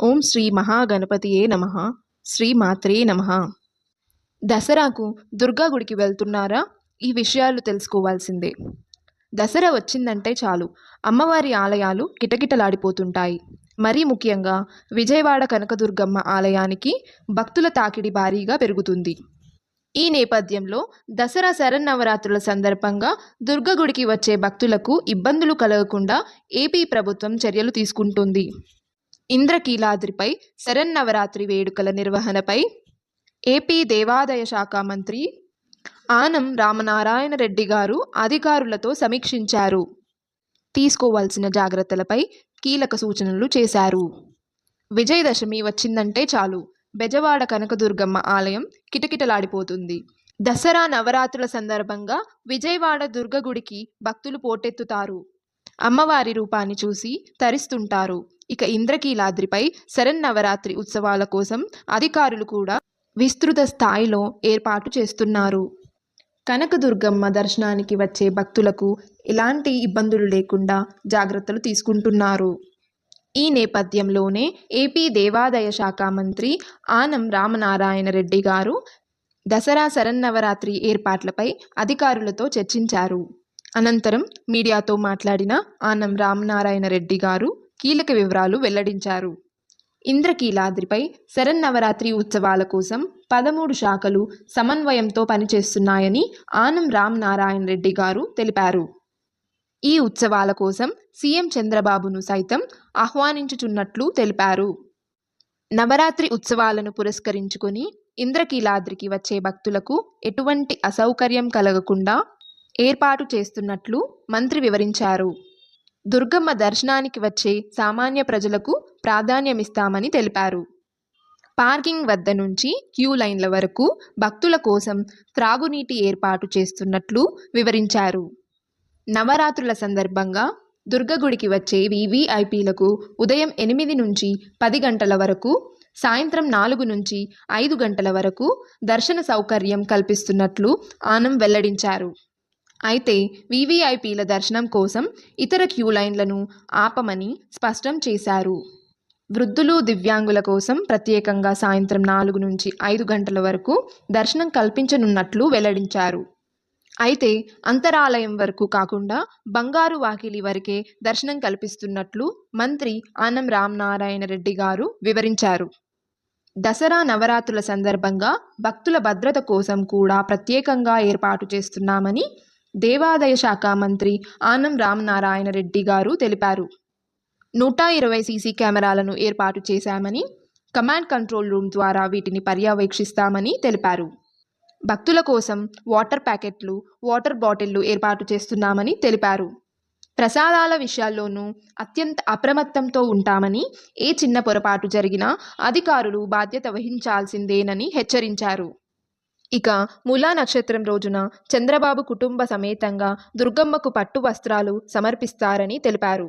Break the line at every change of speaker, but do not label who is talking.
ఓం శ్రీ మహాగణపతియే నమ. శ్రీ మాత్రే నమ. దసరాకు దుర్గా గుడికి వెళ్తున్నారా? ఈ విషయాలు తెలుసుకోవాల్సిందే. దసరా వచ్చిందంటే చాలు. అమ్మవారి ఆలయాలు కిటకిటలాడిపోతుంటాయి. మరీ ముఖ్యంగా విజయవాడ కనకదుర్గమ్మ ఆలయానికి భక్తుల తాకిడి భారీగా పెరుగుతుంది. ఈ నేపథ్యంలో దసరా శరన్నవరాత్రుల సందర్భంగా దుర్గ గుడికి వచ్చే భక్తులకు ఇబ్బందులు కలగకుండా ఏపీ ప్రభుత్వం చర్యలు తీసుకుంటుంది. ఇంద్రకీలాద్రిపై శరన్నవరాత్రి వేడుకల నిర్వహణపై ఏపీ దేవాదాయ శాఖ మంత్రి ఆనం రామనారాయణ రెడ్డి గారు అధికారులతో సమీక్షించారు. తీసుకోవాల్సిన జాగ్రత్తలపై కీలక సూచనలు చేశారు. విజయదశమి వచ్చిందంటే చాలు. బెజవాడ కనకదుర్గమ్మ ఆలయం కిటకిటలాడిపోతుంది. దసరా నవరాత్రుల సందర్భంగా విజయవాడ దుర్గ గుడికి భక్తులు పోటెత్తుతారు. అమ్మవారి రూపాన్ని చూసి తరిస్తుంటారు. ఇక ఇంద్రకీలాద్రిపై శరన్నవరాత్రి ఉత్సవాల కోసం అధికారులు కూడా విస్తృత స్థాయిలో ఏర్పాటు చేస్తున్నారు. కనకదుర్గమ్మ దర్శనానికి వచ్చే భక్తులకు ఎలాంటి ఇబ్బందులు లేకుండా జాగ్రత్తలు తీసుకుంటున్నారు. ఈ నేపథ్యంలోనే ఏపీ దేవాదాయ శాఖ మంత్రి ఆనం రామనారాయణ రెడ్డి గారు దసరా శరన్నవరాత్రి ఏర్పాట్లపై అధికారులతో చర్చించారు. అనంతరం మీడియాతో మాట్లాడిన ఆనం రామనారాయణ రెడ్డి గారు కీలక వివరాలు వెల్లడించారు. ఇంద్రకీలాద్రిపై శరన్నవరాత్రి ఉత్సవాల కోసం పదమూడు శాఖలు సమన్వయంతో పనిచేస్తున్నాయని ఆనం రామ్ నారాయణ రెడ్డి గారు తెలిపారు. ఈ ఉత్సవాల కోసం సీఎం చంద్రబాబును సైతం ఆహ్వానించుచున్నట్లు తెలిపారు. నవరాత్రి ఉత్సవాలను పురస్కరించుకొని ఇంద్రకీలాద్రికి వచ్చే భక్తులకు ఎటువంటి అసౌకర్యం కలగకుండా ఏర్పాటు చేస్తున్నట్లు మంత్రి వివరించారు. దుర్గమ్మ దర్శనానికి వచ్చే సామాన్య ప్రజలకు ప్రాధాన్యమిస్తామని తెలిపారు. పార్కింగ్ వద్ద నుంచి క్యూ లైన్ల వరకు భక్తుల కోసం త్రాగునీటి ఏర్పాటు చేస్తున్నట్లు వివరించారు. నవరాత్రుల సందర్భంగా దుర్గగుడికి వచ్చే వివిఐపీలకు ఉదయం ఎనిమిది నుంచి పది గంటల వరకు సాయంత్రం నాలుగు నుంచి ఐదు గంటల వరకు దర్శన సౌకర్యం కల్పిస్తున్నట్లు ఆనం వెల్లడించారు. అయితే వీవీఐపీల దర్శనం కోసం ఇతర క్యూ లైన్లను ఆపమని స్పష్టం చేశారు. వృద్ధులు దివ్యాంగుల కోసం ప్రత్యేకంగా సాయంత్రం నాలుగు నుంచి ఐదు గంటల వరకు దర్శనం కల్పించనున్నట్లు వెల్లడించారు. అయితే అంతరాలయం వరకు కాకుండా బంగారు వాకిలి వరకే దర్శనం కల్పిస్తున్నట్లు మంత్రి ఆనం రామనారాయణ రెడ్డి గారు వివరించారు. దసరా నవరాత్రుల సందర్భంగా భక్తుల భద్రత కోసం కూడా ప్రత్యేకంగా ఏర్పాటు చేస్తున్నామని దేవాదాయ శాఖ మంత్రి ఆనం రామనారాయణ రెడ్డి గారు తెలిపారు. నూట ఇరవై సీసీ కెమెరాలను ఏర్పాటు చేశామని కమాండ్ కంట్రోల్ రూమ్ ద్వారా వీటిని పర్యవేక్షిస్తామని తెలిపారు. భక్తుల కోసం వాటర్ ప్యాకెట్లు వాటర్ బాటిళ్ళు ఏర్పాటు చేస్తున్నామని తెలిపారు. ప్రసాదాల విషయాల్లోనూ అత్యంత అప్రమత్తంతో ఉంటామని ఏ చిన్న పొరపాటు జరిగినా అధికారులు బాధ్యత వహించాల్సిందేనని హెచ్చరించారు. ఇక మూలా నక్షత్రం రోజున చంద్రబాబు కుటుంబ సమేతంగా దుర్గమ్మకు పట్టు వస్త్రాలు సమర్పిస్తారని తెలిపారు.